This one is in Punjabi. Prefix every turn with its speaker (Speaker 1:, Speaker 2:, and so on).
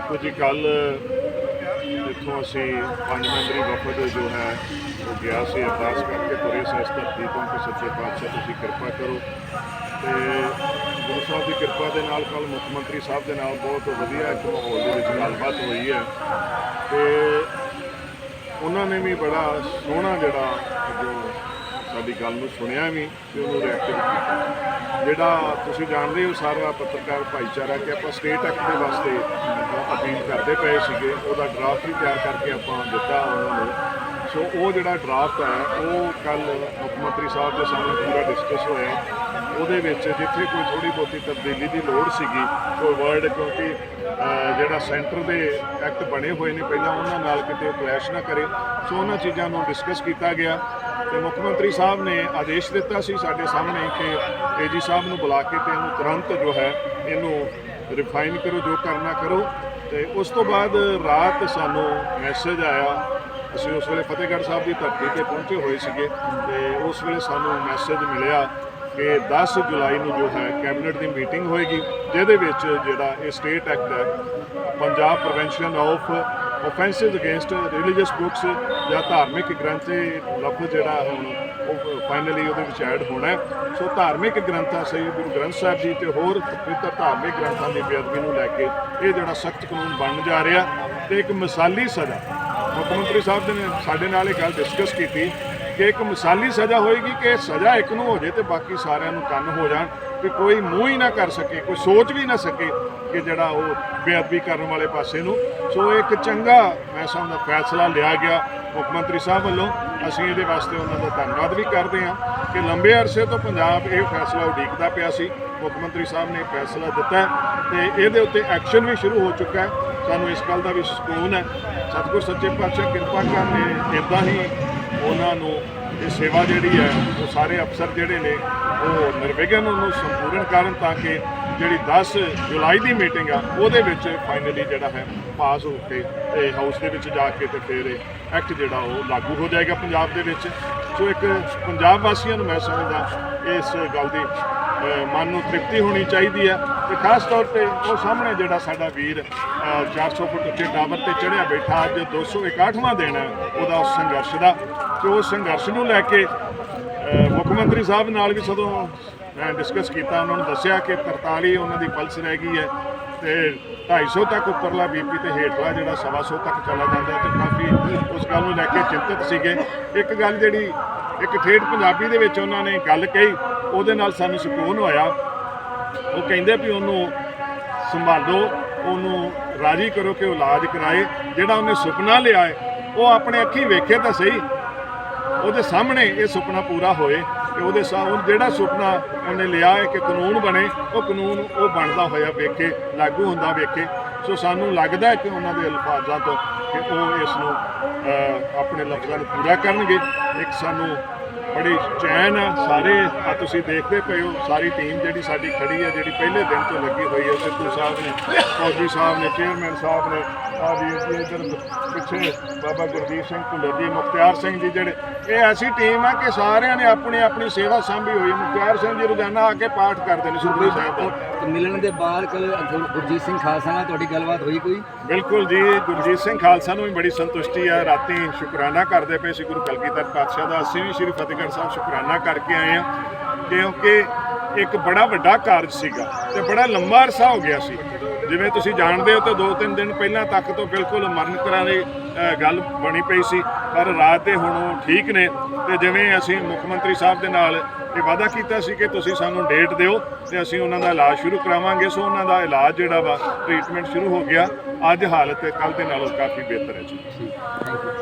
Speaker 1: ਦੇਖੋ ਜੀ ਕੱਲ ਇੱਥੋਂ ਅਸੀਂ ਪੰਜ ਮੈਂਬਰੀ ਵਫਦ ਜੋ ਹੈ, ਉਹ ਗਿਆ ਸੀ ਅਰਦਾਸ ਕਰਕੇ ਤੁਰੇ ਸੀ। ਇਸ ਧਰਤੀ ਤੋਂ ਕਿ ਸੱਚੇ ਪਾਤਸ਼ਾਹ ਤੁਸੀਂ ਕਿਰਪਾ ਕਰੋ। ਤੇ ਗੁਰੂ ਸਾਹਿਬ ਦੀ ਕਿਰਪਾ ਦੇ ਨਾਲ ਕੱਲ ਮੁੱਖ ਮੰਤਰੀ ਸਾਹਿਬ ਦੇ ਨਾਲ ਬਹੁਤ ਵਧੀਆ ਇੱਕ ਮਾਹੌਲ ਦੇ ਵਿੱਚ ਗੱਲਬਾਤ ਹੋਈ ਹੈ। ਤੇ ਉਹਨਾਂ ਨੇ ਵੀ ਬੜਾ ਸੋਹਣਾ ਜਿਹੜਾ ਜੋ ਸਾਡੀ ਗੱਲ ਨੂੰ ਸੁਣਿਆ ਵੀ ਤੇ ਉਹਨੂੰ ਰਿਐਕਟ ਕੀਤਾ। ਜਿਹੜਾ ਤੁਸੀਂ ਜਾਣਦੇ ਹੋ ਸਾਰਾ ਪੱਤਰਕਾਰ ਭਾਈਚਾਰਾ ਕਿ ਆਪਾਂ ਸਟੇਟ ਐਕਟ ਦੇ ਵਾਸਤੇ ਅ, ਪਏ ਸੀਗੇ ਉਹਦਾ ਡਰਾਫਟ ਵੀ ਤਿਆਰ ਕਰਕੇ ਆਪਾਂ ਦਿੱਤਾ ਉਹਨਾਂ ਨੂੰ। ਸੋ ਉਹ ਜਿਹੜਾ ਡਰਾਫਟ ਹੈ ਉਹ ਕੱਲ ਮੁੱਖ ਮੰਤਰੀ ਸਾਹਿਬ ਦੇ ਸਾਹਮਣੇ ਪੂਰਾ ਡਿਸਕਸ ਹੋਇਆ। ਉਹਦੇ ਵਿੱਚ ਜਿੱਥੇ ਕੋਈ ਥੋੜੀ ਬਹੁਤੀ ਤਬਦੀਲੀ ਦੀ ਲੋੜ ਸੀਗੀ ਕੋਈ ਵਰਡ ਕਿਉਂਕਿ ਜਿਹੜਾ ਸੈਂਟਰ ਦੇ ਐਕਟ ਬਣੇ ਹੋਏ ਨੇ ਪਹਿਲਾਂ ਉਹਨਾਂ ਨਾਲ ਕਿਤੇ ਕਲੈਸ਼ ਨਾ ਕਰੇ। ਸੋ ਉਹਨਾਂ ਚੀਜ਼ਾਂ ਨੂੰ ਡਿਸਕਸ ਕੀਤਾ ਗਿਆ। ਤੇ ਮੁੱਖ ਮੰਤਰੀ ਸਾਹਿਬ ਨੇ ਆਦੇਸ਼ ਦਿੱਤਾ ਸੀ ਸਾਡੇ ਸਾਹਮਣੇ ਕਿ ਏਜੀ ਸਾਹਿਬ ਨੂੰ ਬੁਲਾ ਕੇ ਤੇ ਇਹਨੂੰ ਤੁਰੰਤ ਜੋ ਹੈ ਇਹਨੂੰ ਰਿਫਾਈਨ ਕਰੋ ਜੋ ਕਰਨਾ ਕਰੋ। ਤੇ ਉਸ ਤੋਂ ਬਾਅਦ ਰਾਤ ਸਾਨੂੰ ਮੈਸੇਜ ਆਇਆ। ਅਸੀਂ ਉਸ ਵੇਲੇ ਫਤਿਹਗੜ੍ਹ ਸਾਹਿਬ ਦੀ ਧਰਤੀ ਤੇ ਪਹੁੰਚੇ ਹੋਏ ਸੀਗੇ ਤੇ ਉਸ ਵੇਲੇ ਸਾਨੂੰ ਮੈਸੇਜ ਮਿਲਿਆ ਕਿ 10 ਜੁਲਾਈ ਨੂੰ ਜੋ ਹੈ ਕੈਬਨਿਟ ਦੀ ਮੀਟਿੰਗ ਹੋਏਗੀ, ਜਿਹਦੇ ਵਿੱਚ ਜਿਹੜਾ ਇਹ ਸਟੇਟ ਐਕਟ ਹੈ, Punjab prevention of offences against religious books ਜਾਂ ਧਾਰਮਿਕ ਗ੍ਰੰਥ ਇਹ ਲਫ਼ਜ਼ ਜਿਹੜਾ ਹੁਣ ਉਹ ਫਾਈਨਲੀ ਉਹਦੇ ਵਿੱਚ ਐਡ ਹੋਣਾ ਸੋ ਧਾਰਮਿਕ ਗ੍ਰੰਥਾਂ ਸਹੀ ਗੁਰੂ ਗ੍ਰੰਥ ਸਾਹਿਬ ਜੀ ਤੇ ਹੋਰ ਪਵਿੱਤਰ ਧਾਰਮਿਕ ਗ੍ਰੰਥਾਂ ਦੀ ਬੇਅਦਬੀ ਨੂੰ ਲੈ ਕੇ ਇਹ ਜਿਹੜਾ ਸਖਤ ਕਾਨੂੰਨ ਬਣਨ ਜਾ ਰਿਹਾ ਤੇ ਇੱਕ ਮਿਸਾਲੀ ਸਜ਼ਾ, ਮੁੱਖ ਮੰਤਰੀ ਸਾਹਿਬ ਨੇ ਸਾਡੇ ਨਾਲ ਇਹ ਗੱਲ ਡਿਸਕਸ ਕੀਤੀ ਕਿ ਇੱਕ ਮਿਸਾਲੀ ਸਜ਼ਾ ਹੋਏਗੀ ਕਿ ਸਜ਼ਾ ਇੱਕ ਨੂੰ ਹੋ ਜੇ ਤੇ ਬਾਕੀ ਸਾਰਿਆਂ ਨੂੰ ਕੰਨ ਹੋ ਜਾਣ ਕਿ ਕੋਈ ਮੂੰਹ ਹੀ ਨਾ ਕਰ ਸਕੇ, ਕੋਈ ਸੋਚ ਵੀ ਨਾ ਸਕੇ ਕਿ ਜਿਹੜਾ ਉਹ ਬੇਅਦਬੀ ਕਰਨ ਵਾਲੇ ਪਾਸੇ ਨੂੰ। ਸੋ ਇੱਕ ਚੰਗਾ, ਮੈਂ ਸਮਝਦਾ, ਫੈਸਲਾ ਲਿਆ ਗਿਆ। ਮੁੱਖ ਮੰਤਰੀ ਸਾਹਿਬ ਵੱਲੋਂ ਅਸੀਂ ਇਹਦੇ ਵਾਸਤੇ ਉਹਨਾਂ ਦਾ ਧੰਨਵਾਦ ਵੀ ਕਰਦੇ ਹਾਂ ਕਿ ਲੰਬੇ ਅਰਸੇ ਤੋਂ ਪੰਜਾਬ ਇਹ ਫੈਸਲਾ ਉਡੀਕਦਾ ਪਿਆ ਸੀ। ਮੁੱਖ ਮੰਤਰੀ ਸਾਹਿਬ ਨੇ ਫੈਸਲਾ ਦਿੱਤਾ ਹੈ ਤੇ ਇਹਦੇ ਉੱਤੇ ਐਕਸ਼ਨ ਵੀ ਸ਼ੁਰੂ ਹੋ ਚੁੱਕਾ ਹੈ। ਸਾਨੂੰ ਇਸ ਗੱਲ ਦਾ ਵੀ ਸਕੂਨ ਹੈ। ਸਤਿਗੁਰ ਸੱਚੇ ਪਾਤਸ਼ਾਹ ਕਿਰਪਾ ਕਰਨ ਇਦਾਂ ਹੀ ਉਹਨਾਂ ਨੂੰ ਇਹ ਸੇਵਾ ਜਿਹੜੀ ਹੈ, ਉਹ ਸਾਰੇ ਅਫਸਰ ਜਿਹੜੇ ਨੇ, ਉਹ ਨਿਰਵਿਘਨ ਉਹਨੂੰ ਸੰਪੂਰਨ ਕਰਨ ਤਾਂ ਕਿ ਜਿਹੜੀ 10 ਜੁਲਾਈ ਦੀ ਮੀਟਿੰਗ ਆ, ਉਹਦੇ ਵਿੱਚ ਫਾਈਨਲੀ ਜਿਹੜਾ ਹੈ ਪਾਸ ਹੋ ਕੇ ਤੇ ਹਾਊਸ ਦੇ ਵਿੱਚ ਜਾ ਕੇ ਤੇ ਫਿਰ ਐਕਟ ਜਿਹੜਾ ਉਹ ਲਾਗੂ ਹੋ ਜਾਏਗਾ ਪੰਜਾਬ ਦੇ ਵਿੱਚ। ਸੋ ਇੱਕ ਪੰਜਾਬ ਵਾਸੀਆਂ ਨੂੰ ਮੈਂ ਸਮਝਦਾ ਇਸ ਗੱਲ ਦੀ ਮਨ ਨੂੰ ਤ੍ਰਿਪਤੀ ਹੋਣੀ ਚਾਹੀਦੀ ਹੈ ਤੇ ਖਾਸ ਤੌਰ ਤੇ ਉਹ ਸਾਹਮਣੇ ਜਿਹੜਾ ਸਾਡਾ ਵੀਰ ਅ, 400 ਫੁੱਟ ਉੱਚੇ ਟਾਵਰ ਤੇ ਚੜਿਆ ਬੈਠਾ ਅੱਜ 261ਵਾਂ ਦਿਨ ਹੈ ਉਹਦਾ ਉਸ ਸੰਘਰਸ਼ ਦਾ। ਤੇ ਉਸ ਸੰਘਰਸ਼ ਨੂੰ ਲੈ ਕੇ ਮੁੱਖ ਮੰਤਰੀ ਸਾਹਿਬ ਨਾਲ ਵੀ ਸਦੋਂ ਮੈਂ ਡਿਸਕਸ ਕੀਤਾ ਉਹਨਾਂ ਨੂੰ ਦੱਸਿਆ ਕਿ 43 ਉਹਨਾਂ ਦੀ ਪਲਸ ਰਹਿ ਗਈ ਹੈ। ਤੇ 250 ਤੱਕ ਉੱਪਰਲਾ ਬੀਪੀ ਤੇ ਹੇਠਲਾ ਜਿਹੜਾ 125 ਤੱਕ ਚਲਾ ਜਾਂਦਾ ਹੈ ਤੇ ਕਾਫੀ ਉਸ ਗੱਲ ਨੂੰ ਲੈ ਕੇ ਚਿੰਤਤ ਸੀਗੇ। ਇੱਕ ਗੱਲ ਜਿਹੜੀ, ਇੱਕ ਠੇਠ ਪੰਜਾਬੀ ਦੇ ਵਿੱਚ ਉਹਨਾਂ ਨੇ ਗੱਲ ਕਹੀ, ਉਹਦੇ ਨਾਲ ਸਾਨੂੰ ਸਕੂਨ ਹੋਇਆ। ਉਹ ਕਹਿੰਦੇ ਵੀ ਉਹਨੂੰ ਸੰਭਾਲੋ, ਉਹਨੂੰ ਰਾਜੀ ਕਰੋ ਕਿ ਉਹ ਇਲਾਜ ਕਰਾਏ। ਜਿਹੜਾ ਉਹਨੇ ਸੁਪਨਾ ਲਿਆ ਹੈ, ਉਹ ਆਪਣੇ ਅੱਖੀ ਵੇਖੇ ਤਾਂ ਸਹੀ, ਉਹਦੇ ਸਾਹਮਣੇ ਇਹ ਸੁਪਨਾ ਪੂਰਾ ਹੋਏ। ਕਿ ਉਹਦੇ ਸਾ ਜਿਹੜਾ ਸੁਪਨਾ ਉਹਨੇ ਲਿਆ ਹੈ ਕਿ ਕਾਨੂੰਨ ਬਣੇ, ਉਹ ਕਾਨੂੰਨ ਉਹ ਬਣਦਾ ਹੋਇਆ ਵੇਖੇ, ਲਾਗੂ ਹੁੰਦਾ ਵੇਖੇ। ਸੋ ਸਾਨੂੰ ਲੱਗਦਾ ਹੈ ਕਿ ਉਹਨਾਂ ਦੇ ਅਲਫਾਜ਼ਾਂ ਤੋਂ ਕਿ ਉਹ ਇਸ ਨੂੰ ਆਪਣੇ ਲਫ਼ਜ਼ਾਂ ਨੂੰ ਪੂਰਾ ਕਰਨਗੇ। ਇੱਕ ਸਾਨੂੰ ਬੜੀ ਚੈਨ ਆ ਸਾਰੇ ਆ ਤੁਸੀਂ ਦੇਖਦੇ ਪਏ ਹੋ ਸਾਰੀ ਟੀਮ ਜਿਹੜੀ ਸਾਡੀ ਖੜੀ ਹੈ ਜਿਹੜੀ ਪਹਿਲੇ ਦਿਨ ਤੋਂ ਲੱਗੀ ਹੋਈ ਹੈ ਸਿੱਧੂ ਸਾਹਿਬ ਨੇ ਫੌਜੀ ਸਾਹਿਬ ਨੇ ਚੇਅਰਮੈਨ ਸਾਹਿਬ ਨੇ ਆ ਵੀਰ ਜੀ ਇਧਰ ਪਿੱਛੇ ਬਾਬਾ ਗੁਰਦੀਪ ਸਿੰਘ ਜੀ ਮੁਖਤਿਆਰ ਸਿੰਘ ਜੀ ਜਿਹੜੇ ਇਹ ਐਸੀ ਟੀਮ ਹੈ ਕਿ ਸਾਰਿਆਂ ਨੇ ਆਪਣੀ ਆਪਣੀ ਸੇਵਾ ਸੰਭੀ ਹੋਈ ਮੁਖਤਿਆਰ ਸਿੰਘ ਜੀ ਰੋਜ਼ਾਨਾ ਆ ਕੇ ਪਾਠ ਕਰਦੇ ਨੇ ਸੁਖਮਨੀ ਸਾਹਿਬ ਦਾ।
Speaker 2: ਮਿਲਣ ਦੇ ਬਾਅਦ ਕੱਲ ਗੁਰਜੀਤ ਸਿੰਘ ਖਾਲਸਾ ਨਾਲ ਤੁਹਾਡੀ ਗੱਲਬਾਤ ਹੋਈ ਕੋਈ?
Speaker 1: ਬਿਲਕੁਲ ਜੀ ਗੁਰਜੀਤ ਸਿੰਘ ਖਾਲਸਾ ਨੂੰ ਵੀ ਬੜੀ ਸੰਤੁਸ਼ਟੀ ਹੈ ਰਾਤੀ ਸ਼ੁਕਰਾਨਾ ਕਰਦੇ ਪਏ ਸੀ ਗੁਰੂ ਕਲਗੀਧਰ ਪਾਤਸ਼ਾਹ ਦਾ ਅਸੀਂ ਵੀ ਸ੍ਰੀ ਫਤਿਹਗੜ੍ਹ ਸਾਹਿਬ ਸ਼ੁਕਰਾਨਾ ਕਰਕੇ ਆਏ ਹਾਂ ਕਿਉਂਕਿ ਇੱਕ ਬੜਾ ਵੱਡਾ ਕਾਰਜ ਸੀਗਾ ਤੇ ਬੜਾ ਲੰਮਾ ਅਰਸਾ ਹੋ ਗਿਆ ਸੀ। ਜਿਵੇਂ ਤੁਸੀਂ ਜਾਣਦੇ ਹੋ ਤਾਂ ਦੋ ਤਿੰਨ ਦਿਨ ਪਹਿਲਾਂ ਤੱਕ ਤੋਂ ਬਿਲਕੁਲ ਮਰਨ ਕਰਾਂ ਦੀ ਗੱਲ ਬਣੀ ਪਈ ਸੀ, ਪਰ ਰਾਤ ਦੇ ਹੁਣ ਉਹ ਠੀਕ ਨੇ ਤੇ ਜਿਵੇਂ ਅਸੀਂ ਮੁੱਖ ਮੰਤਰੀ ਸਾਹਿਬ ਦੇ ਨਾਲ ਇਹ ਵਾਅਦਾ ਕੀਤਾ ਸੀ ਕਿ ਤੁਸੀਂ ਸਾਨੂੰ ਡੇਟ ਦਿਓ ਤੇ ਅਸੀਂ ਉਹਨਾਂ ਦਾ ਇਲਾਜ ਸ਼ੁਰੂ ਕਰਾਵਾਂਗੇ। ਸੋ ਉਹਨਾਂ ਦਾ ਇਲਾਜ ਜਿਹੜਾ ਵਾ, ਟ੍ਰੀਟਮੈਂਟ ਸ਼ੁਰੂ ਹੋ ਗਿਆ। ਅੱਜ ਹਾਲਤ ਕੱਲ ਦੇ ਨਾਲੋਂ ਕਾਫੀ ਬਿਹਤਰ ਹੈ ਜੀ।
Speaker 2: Thank you.